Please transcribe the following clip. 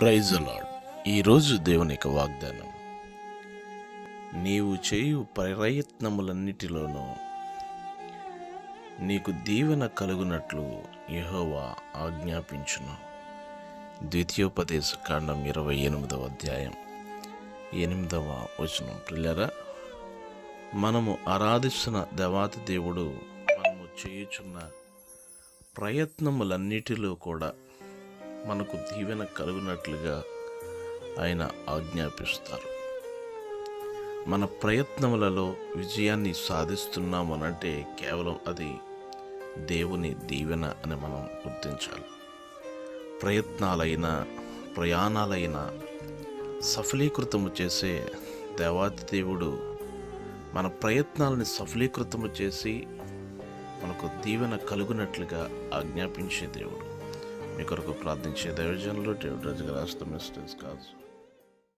Praise అలాడ్ ఈరోజు దేవుని యొక్క వాగ్దానం. నీవు చేయు ప్రయత్నములన్నిటిలోనూ నీకు దీవెన కలుగునట్లు యహోవా ఆజ్ఞాపించును. ద్వితీయోపదేశ కాండం ఇరవై ఎనిమిదవ అధ్యాయం. ఎనిమిదవ వచనం. పిల్లరా మనము ఆరాధిస్తున్న దేవాతి దేవుడు మనము చేయుచున్న ప్రయత్నములన్నిటిలో కూడా మనకు దీవెన కలుగునట్లుగా ఆయన ఆజ్ఞాపిస్తారు. మన ప్రయత్నములలో విజయాన్ని సాధిస్తున్నామనంటే కేవలం అది దేవుని దీవెన అని మనం గుర్తించాలి. ప్రయత్నాలైన ప్రయాణాలైన సఫలీకృతము చేసే దేవాతి దేవుడు మన ప్రయత్నాలని సఫలీకృతము చేసి మనకు దీవెన కలుగునట్లుగా ఆజ్ఞాపించే దేవుడు. మీ కొరకు ప్రార్థించే దైవజనులు దేవుడు రాజు గారు మిస్టర్స్ కాదు.